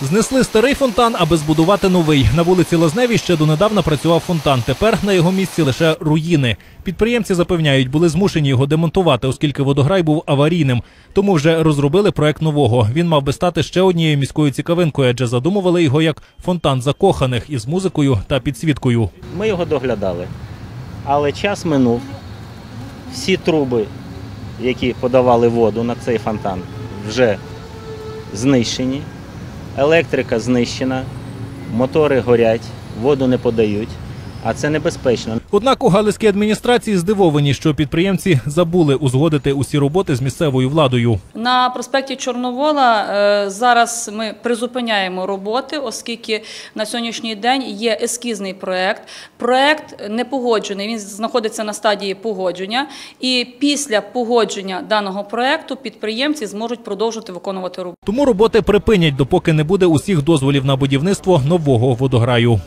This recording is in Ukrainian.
Знесли старий фонтан, аби збудувати новий. На вулиці Лазневій ще донедавна працював фонтан. Тепер на його місці лише руїни. Підприємці запевняють, були змушені його демонтувати, оскільки водограй був аварійним. Тому вже розробили проект нового. Він мав би стати ще однією міською цікавинкою, адже задумували його як фонтан закоханих із музикою та підсвіткою. Ми його доглядали. Але час минув. Всі труби, які подавали воду на цей фонтан, вже знищені. Електрика знищена, мотори горять, воду не подають, а це небезпечно. Однак у галицькій адміністрації здивовані, що підприємці забули узгодити усі роботи з місцевою владою. На проспекті Чорновола е, зараз ми призупиняємо роботи, оскільки на сьогоднішній день є ескізний проект. Проект не погоджений, він знаходиться на стадії погодження. І після погодження даного проекту підприємці зможуть продовжити виконувати роботу. Тому роботи припинять, допоки не буде усіх дозволів на будівництво нового водограю.